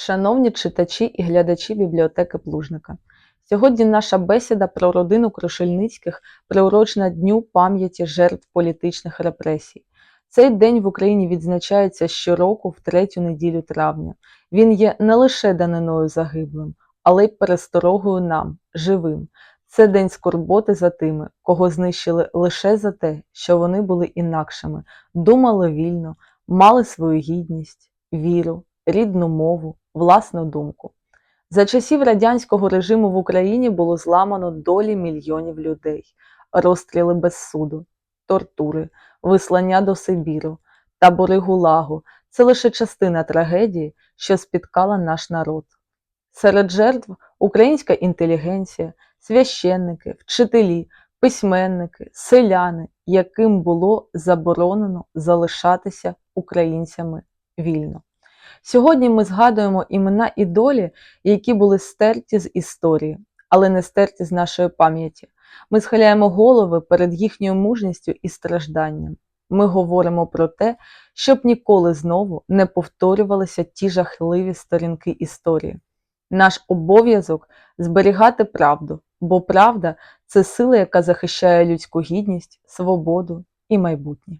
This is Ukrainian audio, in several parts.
Шановні читачі і глядачі бібліотеки Плужника, сьогодні наша бесіда про родину Крушельницьких приурочена Дню пам'яті жертв політичних репресій. Цей день в Україні відзначається щороку в третю неділю травня. Він є не лише даниною загиблим, але й пересторогою нам, живим. Це день скорботи за тими, кого знищили лише за те, що вони були інакшими, думали вільно, мали свою гідність, віру, рідну мову, власну думку. За часів радянського режиму в Україні було зламано долі мільйонів людей, розстріли без суду, тортури, вислання до Сибіру, табори Гулагу це лише частина трагедії, що спіткала наш народ. Серед жертв українська інтелігенція, священники, вчителі, письменники, селяни, яким було заборонено залишатися українцями вільно. Сьогодні ми згадуємо імена і долі, які були стерті з історії, але не стерті з нашої пам'яті. Ми схиляємо голови перед їхньою мужністю і стражданням. Ми говоримо про те, щоб ніколи знову не повторювалися ті жахливі сторінки історії. Наш обов'язок зберігати правду, бо правда це сила, яка захищає людську гідність, свободу і майбутнє.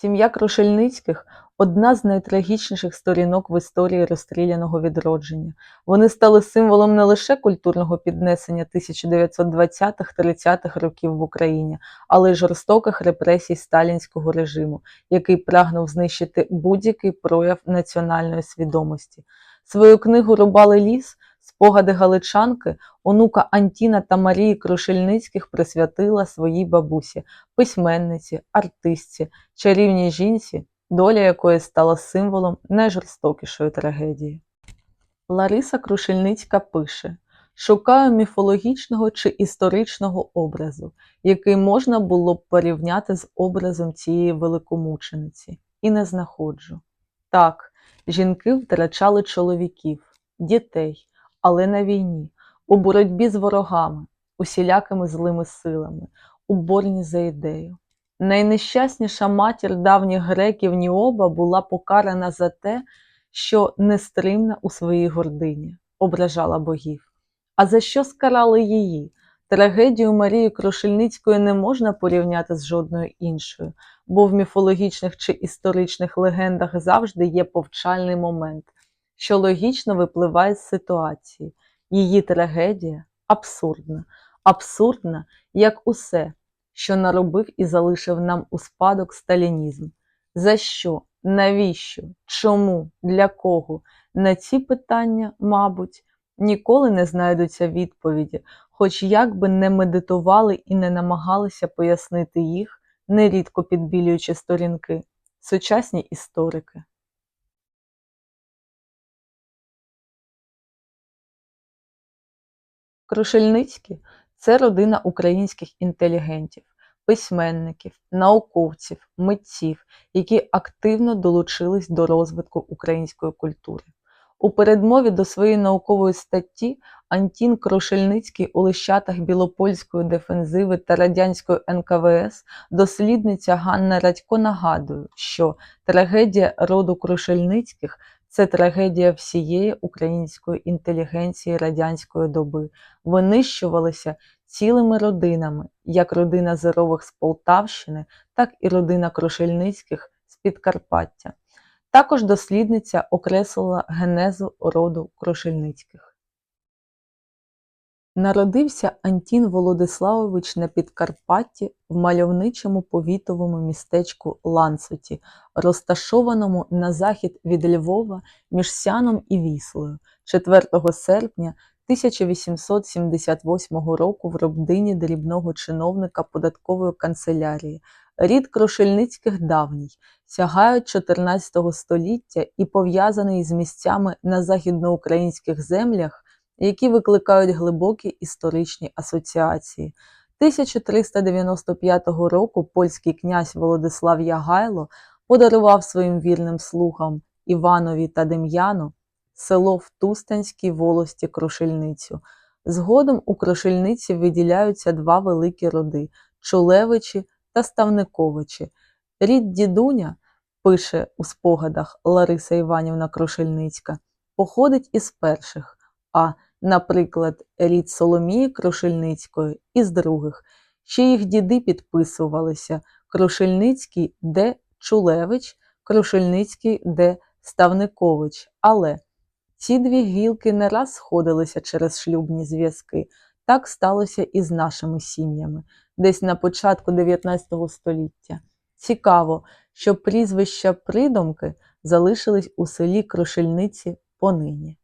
Сім'я Крушельницьких одна з найтрагічніших сторінок в історії розстріляного відродження. Вони стали символом не лише культурного піднесення 1920-30-х років в Україні, але й жорстоких репресій сталінського режиму, який прагнув знищити будь-який прояв національної свідомості. Свою книгу Рубали ліс. Спогади галичанки, онука Антіна та Марії Крушельницьких присвятила своїй бабусі, письменниці, артистці, чарівній жінці, доля якої стала символом найжорстокішої трагедії. Лариса Крушельницька пише: Шукаю міфологічного чи історичного образу, який можна було б порівняти з образом цієї великомучениці, і не знаходжу. Так, жінки втрачали чоловіків, дітей але на війні, у боротьбі з ворогами, усілякими злими силами, у борні за ідею. Найнещасніша матір давніх греків Ніоба була покарана за те, що нестримна у своїй гордині, ображала богів. А за що скарали її? Трагедію Марії Крушельницької не можна порівняти з жодною іншою, бо в міфологічних чи історичних легендах завжди є повчальний момент, що логічно випливає з ситуації. Її трагедія абсурдна, абсурдна, як усе, що наробив і залишив нам у спадок сталінізм. За що? Навіщо? Чому? Для кого? На ці питання, мабуть, ніколи не знайдуться відповіді, хоч як би не медитували і не намагалися пояснити їх, нерідко підбілюючи сторінки, сучасні історики. Крушельницькі це родина українських інтелігентів, письменників, науковців, митців, які активно долучились до розвитку української культури. У передмові до своєї наукової статті Антін Крушельницький у лищатах Білопольської дефензиви та радянської НКВС дослідниця Ганна Радько нагадує, що трагедія роду Крушельницьких це трагедія всієї української інтелігенції радянської доби. Винищувалися цілими родинами, як родина Зерових з Полтавщини, так і родина Крушельницьких з Підкарпаття. Також дослідниця окреслила генезу роду Крушельницьких. Народився Антін Володиславович на Підкарпатті в мальовничому повітовому містечку Ланцуті, розташованому на захід від Львова між Сяном і Віслою 4 серпня 1878 року в родині дрібного чиновника податкової канцелярії. Рід Крушельницьких давній, сягають 14 століття і пов'язаний з місцями на західноукраїнських землях які викликають глибокі історичні асоціації. 1395 року польський князь Володислав Ягайло подарував своїм вірним слугам Іванові та Дем'яну село в Тустанській волості Крушельницю. Згодом у Крушельниці виділяються два великі роди Чулевичі та Ставниковичі. Рід дідуня, пише у спогадах Лариса Іванівна Крушельницька, походить із перших, а, наприклад, рід Соломії Крушельницької із других. Ще їх діди підписувалися Крушельницький Д. Чулевич, Крушельницький Д. Ставникович. Але ці дві гілки не раз сходилися через шлюбні зв'язки. Так сталося і з нашими сім'ями, десь на початку 19 століття. Цікаво, що прізвища придумки залишились у селі Крушельниці понині.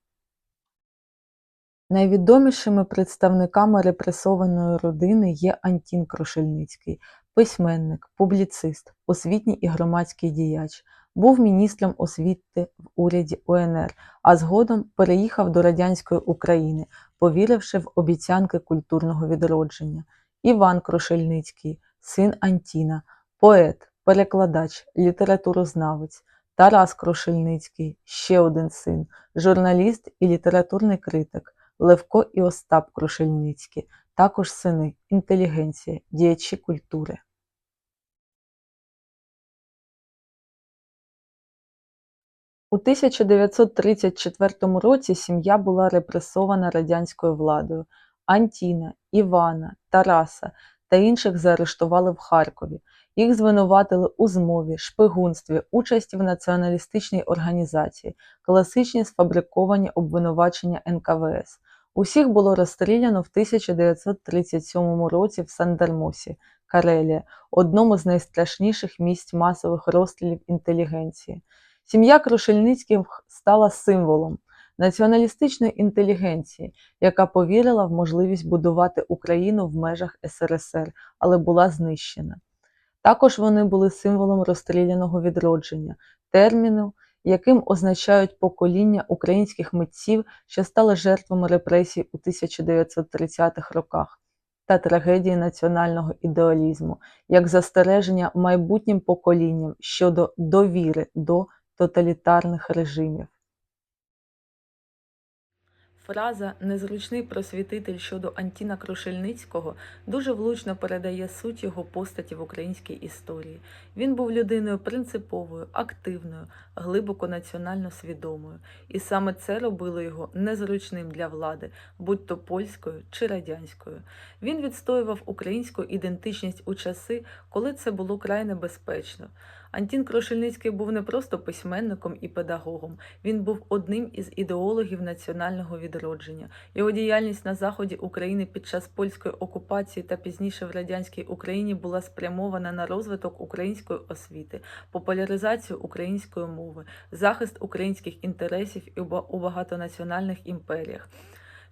Найвідомішими представниками репресованої родини є Антін Крушельницький, письменник, публіцист, освітній і громадський діяч, був міністром освіти в уряді УНР, а згодом переїхав до радянської України, повіривши в обіцянки культурного відродження. Іван Крушельницький, син Антіна, поет, перекладач, літературознавець, Тарас Крушельницький, ще один син, журналіст і літературний критик, Левко і Остап Крушельницькі, також сини, інтелігенція, діячі культури. У 1934 році сім'я була репресована радянською владою. Антіна, Івана, Тараса та інших заарештували в Харкові. Їх звинуватили у змові, шпигунстві, участі в націоналістичній організації, класичні сфабриковані обвинувачення НКВС. Усіх було розстріляно в 1937 році в Сандермосі, Карелія, одному з найстрашніших місць масових розстрілів інтелігенції. Сім'я Крушельницьких стала символом націоналістичної інтелігенції, яка повірила в можливість будувати Україну в межах СРСР, але була знищена. Також вони були символом розстріляного відродження, терміну, яким означають покоління українських митців, що стали жертвами репресій у 1930-х роках, та трагедії національного ідеалізму, як застереження майбутнім поколінням щодо довіри до тоталітарних режимів. Фраза Незручний просвітитель щодо Антіна Крушельницького дуже влучно передає суть його постаті в українській історії. Він був людиною принциповою, активною, глибоко національно свідомою, і саме це робило його незручним для влади, будь то польською чи радянською. Він відстоював українську ідентичність у часи, коли це було край небезпечно. Антін Крушельницький був не просто письменником і педагогом, він був одним із ідеологів національного відродження. Його діяльність на заході України під час польської окупації та пізніше в радянській Україні була спрямована на розвиток української освіти, популяризацію української мови, захист українських інтересів у багатонаціональних імперіях.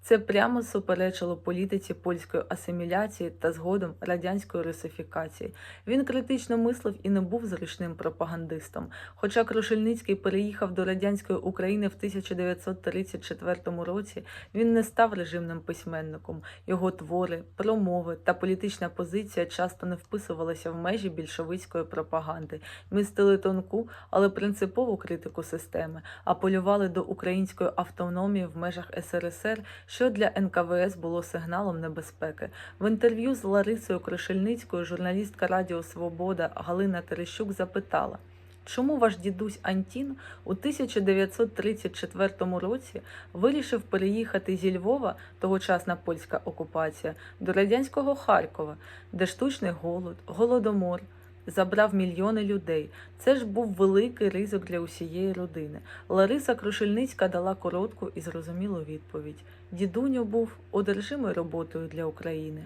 Це прямо суперечило політиці польської асиміляції та згодом радянської русифікації. Він критично мислив і не був зручним пропагандистом. Хоча Крушельницький переїхав до радянської України в 1934 році, він не став режимним письменником. Його твори, промови та політична позиція часто не вписувалися в межі більшовицької пропаганди, містили тонку, але принципову критику системи, апелювали до української автономії в межах СРСР, що для НКВС було сигналом небезпеки. В інтерв'ю з Ларисою Крушельницькою журналістка Радіо Свобода Галина Терещук запитала. Чому ваш дідусь Антін у 1934 році вирішив переїхати зі Львова, тогочасна польська окупація, до радянського Харкова, де штучний голод, голодомор забрав мільйони людей. Це ж був великий ризик для усієї родини. Лариса Крушельницька дала коротку і зрозумілу відповідь: дідуньо був одержимою роботою для України.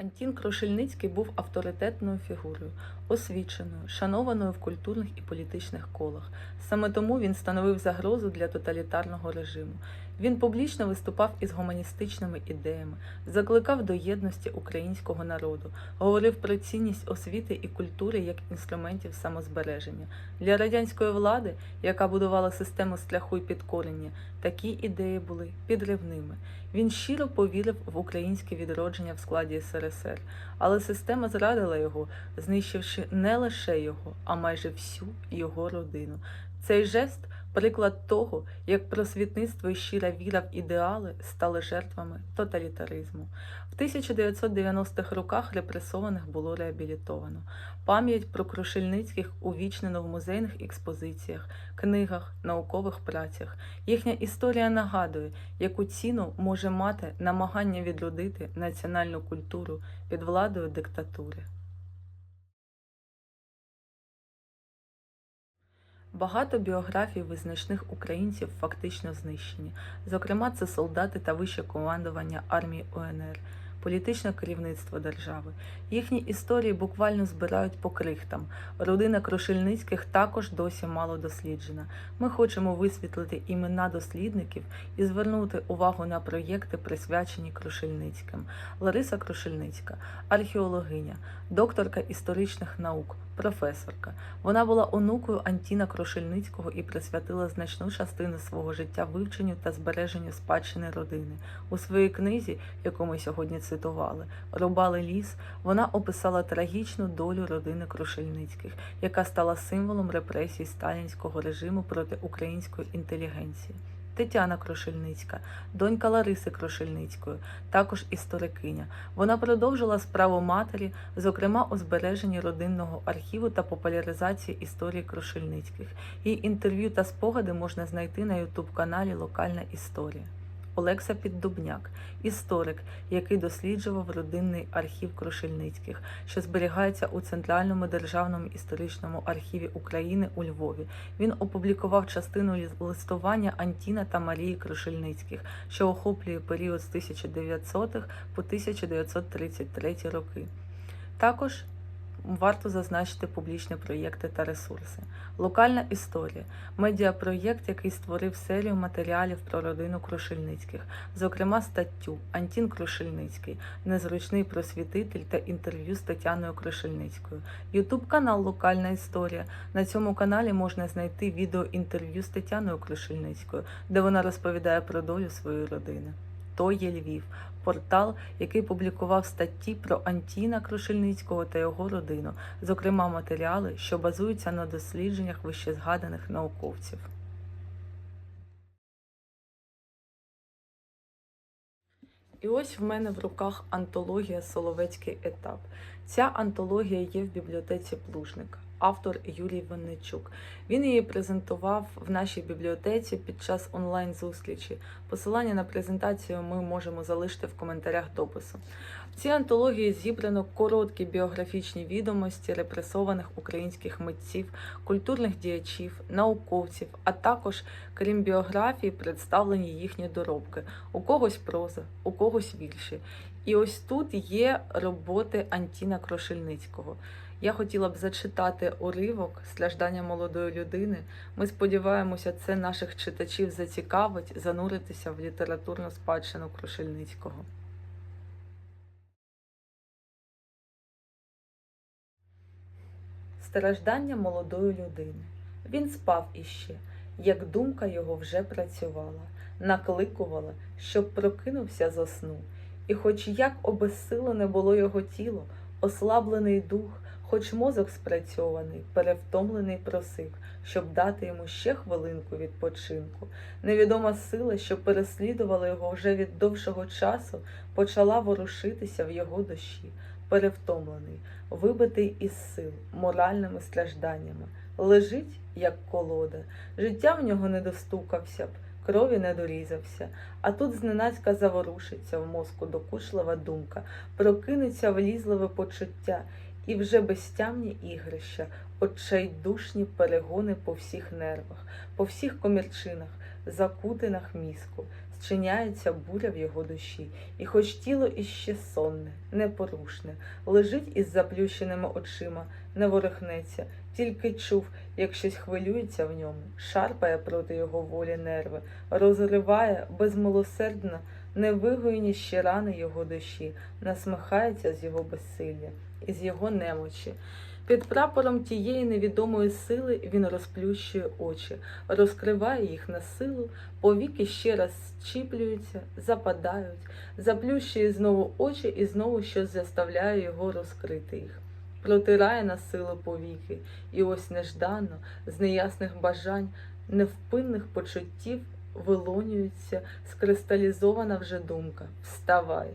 Антін Крушельницький був авторитетною фігурою, освіченою, шанованою в культурних і політичних колах. Саме тому він становив загрозу для тоталітарного режиму. Він публічно виступав із гуманістичними ідеями, закликав до єдності українського народу, говорив про цінність освіти і культури як інструментів самозбереження. Для радянської влади, яка будувала систему страху і підкорення, такі ідеї були підривними. Він щиро повірив в українське відродження в складі СРСР, але система зрадила його, знищивши не лише його, а майже всю його родину. Цей жест приклад того, як просвітництво і щира віра в ідеали стали жертвами тоталітаризму. В 1990-х роках репресованих було реабілітовано. Пам'ять про Крушельницьких увічнено в музейних експозиціях, книгах, наукових працях. Їхня історія нагадує, яку ціну може мати намагання відродити національну культуру під владою диктатури. Багато біографій визначних українців фактично знищені. Зокрема, це солдати та вище командування армії УНР, політичне керівництво держави. Їхні історії буквально збирають по крихтам. Родина Крушельницьких також досі мало досліджена. Ми хочемо висвітлити імена дослідників і звернути увагу на проєкти, присвячені Крушельницьким. Лариса Крушельницька, археологиня, докторка історичних наук, професорка. Вона була онукою Антіна Крушельницького і присвятила значну частину свого життя вивченню та збереженню спадщини родини. У своїй книзі, яку ми сьогодні цитували, Рубали ліс, вона описала трагічну долю родини Крушельницьких, яка стала символом репресій сталінського режиму проти української інтелігенції. Тетяна Крушельницька, донька Лариси Крушельницької, також історикиня. Вона продовжила справу матері, зокрема у збереженні родинного архіву та популяризації історії Крушельницьких. Її інтерв'ю та спогади можна знайти на ютуб-каналі Локальна історія. Олекса Піддубняк, історик, який досліджував родинний архів Крушельницьких, що зберігається у Центральному державному історичному архіві України у Львові. Він опублікував частину листування Антіна та Марії Крушельницьких, що охоплює період з 1900-х по 1933 роки. Також варто зазначити публічні проєкти та ресурси. Локальна історія медіапроєкт, який створив серію матеріалів про родину Крушельницьких, зокрема статтю Антін Крушельницький, незручний просвітитель та інтерв'ю з Тетяною Крушельницькою. Ютуб канал Локальна історія. На цьому каналі можна знайти відео інтерв'ю з Тетяною Крушельницькою, де вона розповідає про долю своєї родини. То є Львів, портал, який публікував статті про Антіна Крушельницького та його родину, зокрема матеріали, що базуються на дослідженнях вищезгаданих науковців. І ось в мене в руках антологія Соловецький етап. Ця антологія є в бібліотеці Плужника. Автор Юрій Винничук. Він її презентував в нашій бібліотеці під час онлайн-зустрічі. Посилання на презентацію ми можемо залишити в коментарях допису. В цій антології зібрано короткі біографічні відомості репресованих українських митців, культурних діячів, науковців, а також, крім біографії, представлені їхні доробки. У когось проза, у когось вірші. І ось тут є роботи Антіна Крошельницького. Я хотіла б зачитати уривок страждання молодої людини. Ми сподіваємося, це наших читачів зацікавить зануритися в літературну спадщину Крушельницького. Страждання молодої людини. Він спав іще, як думка його вже працювала, накликувала, щоб прокинувся зо сну. І хоч як обезсилене було його тіло, ослаблений дух, хоч мозок спрацьований, перевтомлений просив, щоб дати йому ще хвилинку відпочинку. Невідома сила, що переслідувала його вже від довшого часу, почала ворушитися в його душі, перевтомлений, вибитий із сил, моральними стражданнями. Лежить, як колода, життя в нього не достукався б, крові не дорізався, а тут зненацька заворушиться в мозку докучлива думка, прокинеться влізливе почуття, і вже безтямні ігрища, отчайдушні перегони по всіх нервах, по всіх комірчинах, закутинах мізку, зчиняється буря в його душі, і хоч тіло іще сонне, непорушне, лежить із заплющеними очима, не ворухнеться, тільки чув, як щось хвилюється в ньому, шарпає проти його волі нерви, розриває безмилосердно невигоєні ще рани його душі, насмихається з його безсилля, із його немочі. Під прапором тієї невідомої сили він розплющує очі, розкриває їх на силу, повіки ще раз щіплюються, западають, заплющує знову очі і знову щось заставляє його розкрити їх. Протирає на силу повіки, і ось нежданно, з неясних бажань, невпинних почуттів вилонюється скристалізована вже думка Вставай.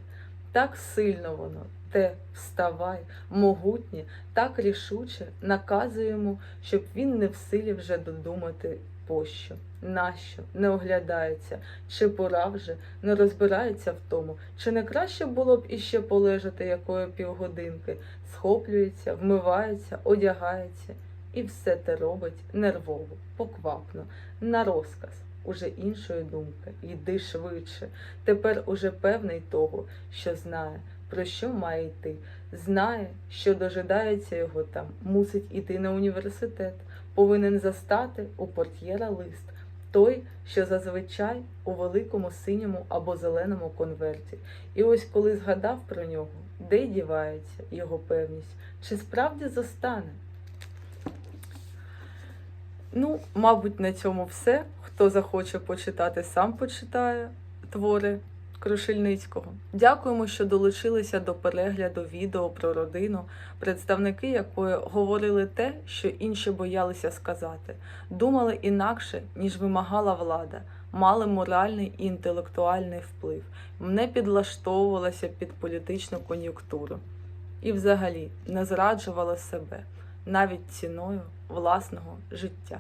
Так сильно воно, те вставай, могутнє, так рішуче наказує йому, щоб він не в силі вже додумати пощо, нащо, не оглядається, чи пора вже, не розбирається в тому, чи не краще було б іще полежати якої півгодинки, схоплюється, вмивається, одягається, і все те робить нервово, поквапно, на розказ. Уже іншої думки, йди швидше. Тепер уже певний того, що знає, про що має йти, знає, що дожидається його там, мусить іти на університет, повинен застати у портьєра лист, той, що зазвичай у великому синьому або зеленому конверті. І ось коли згадав про нього, де дівається його певність, чи справді застане? Ну, мабуть, на цьому все. Хто захоче почитати, сам почитає твори Крушельницького. Дякуємо, що долучилися до перегляду відео про родину, представники якої говорили те, що інші боялися сказати, думали інакше, ніж вимагала влада, мали моральний і інтелектуальний вплив, не підлаштовувалися під політичну кон'юнктуру і взагалі не зраджували себе навіть ціною власного життя.